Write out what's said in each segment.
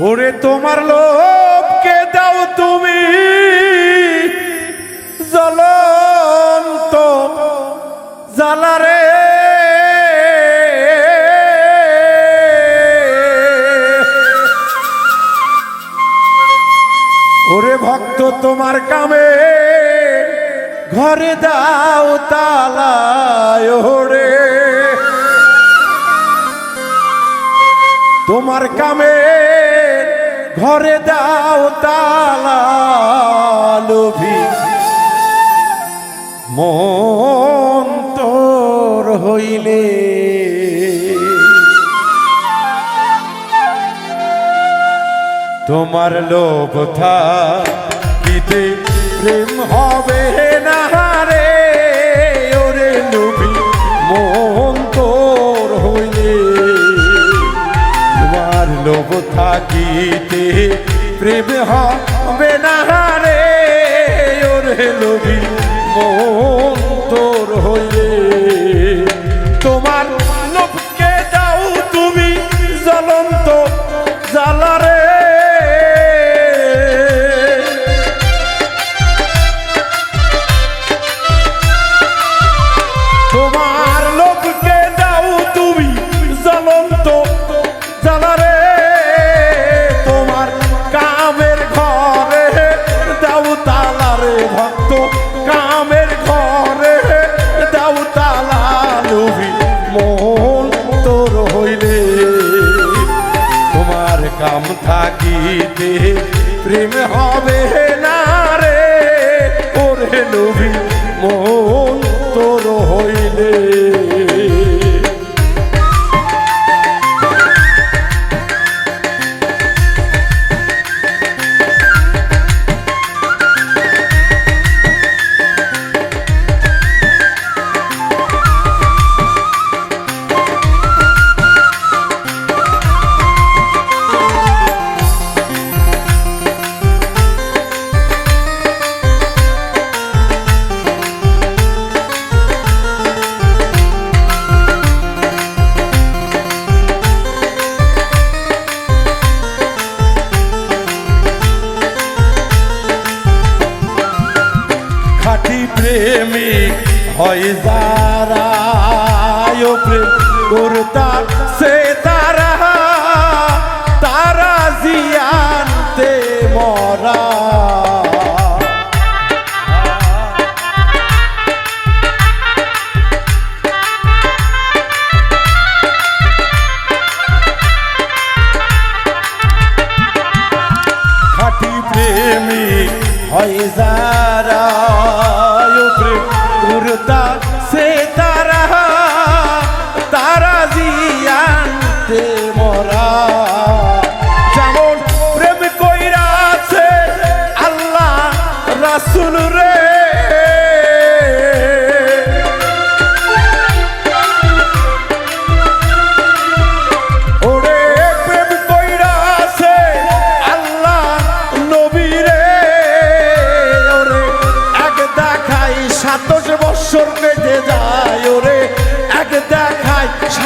ওরে তোমার লোভকে দাও তুমি। জ্বলন্ত জ্বালারে। ওরে ভক্ত তোমার কামে, ঘরে দাও তালায় রে তোমার কামে ঘরে দাও তালা লোভী মন তোর হইলে। তোমার লোভ থাকিতে প্রেম হবে না রে থাকিতে প্রেম হবে না রে ওরে লোভী মো প্রেম হবে না রে ওরে নবী প্রেমিক হয় যারা প্রেম করতা সে তারা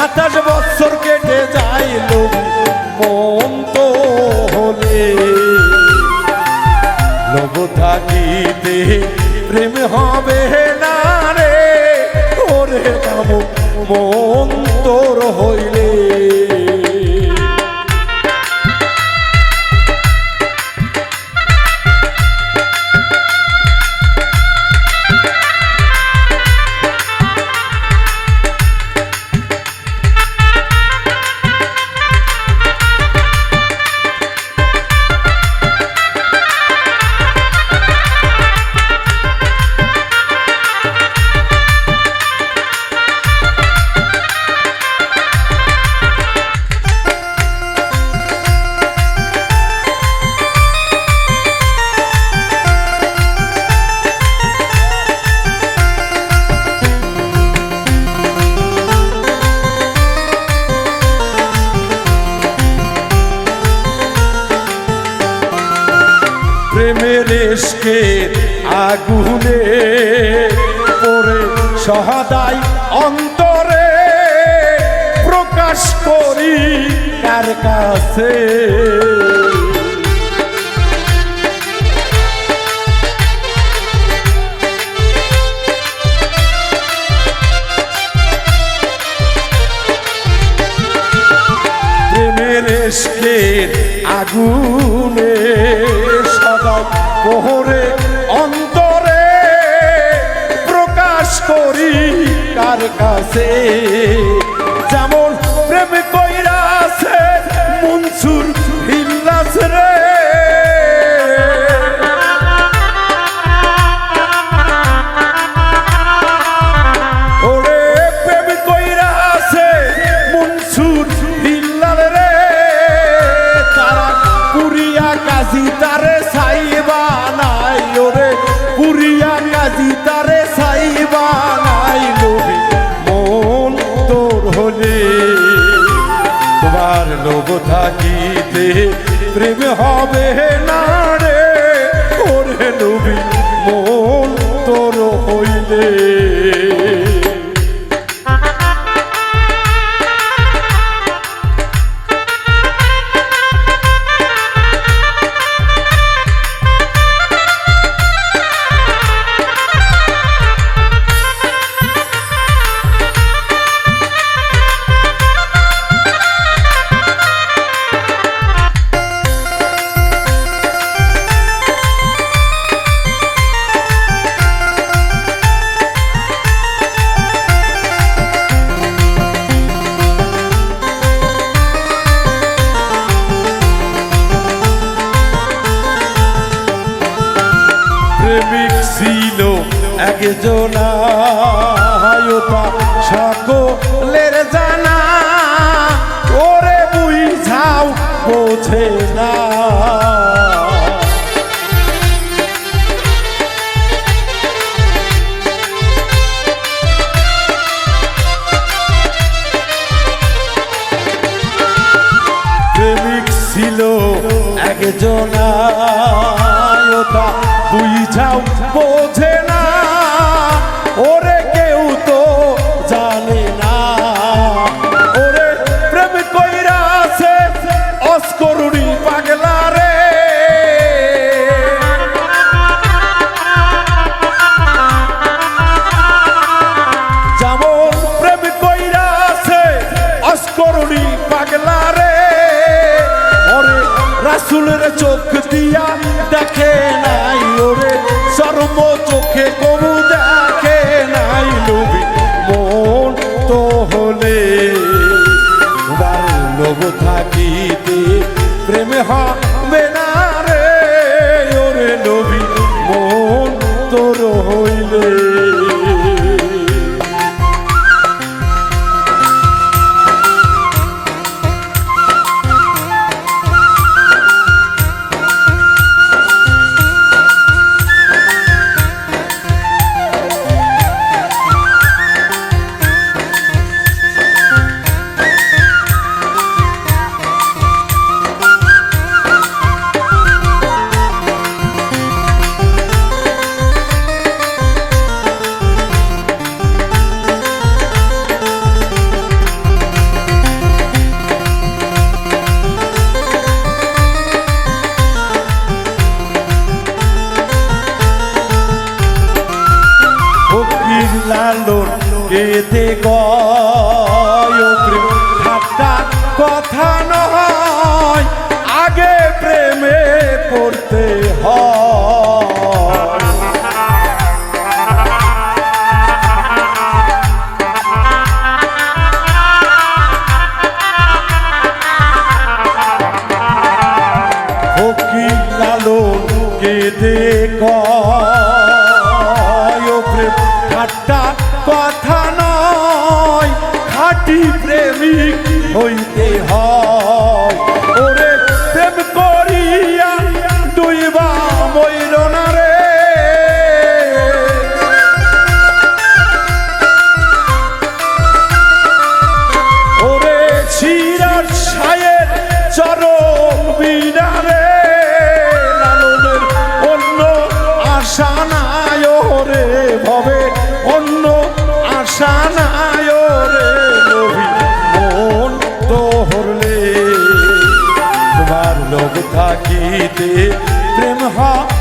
সাতাশ প্রেমের এসকে আগুনে পরে সহদাই অন্তরে প্রকাশ করি কার কাছে। প্রেমের এসকে আগুন পোহরে অন্তরে প্রকাশ করি কার কাছে? যেমন প্রেম কইরা আছে মনসুর হিল্লাস রে। প্রেম হবে হায়তা সকলের জানা। ওরে বুঝাও বোঝে না। ছিল একজনা ওটা বুঝাও বোঝে না। ওরে কেউ তো জানে না। ওরে প্রেম কইরা আছে, অস্করুণী পাগলা রে। যেমন প্রেম কইরা আছে, অস্করণী পাগলা রে। ওরে রাসুলের চোখ দিয়া দেখে তোর হইলে লালন কেতে ঠাট্টা কথা নয় আগে প্রেমে পড়তে হয়। ফকির লালন কেতে কয় খাটি প্রেমিক হইতে হয়। ওরে প্রেম করিয়া দুইবা মইর না রে। ওরে সিরাজ সায়ের চরণ বিনারে লালনের অন্য আশা নাই, ওরে ভবে অন্য আশা নাই। থাকিতে প্রেম হবে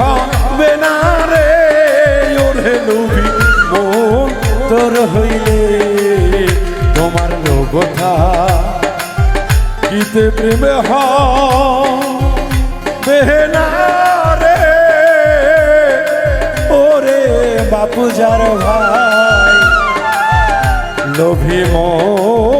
হবে না রে, ওরে লোভি মন তোর হইলে তোমার লোকথা গীতে প্রেম হবে না রে, ওরে বাপু যার ভাই লোভী মন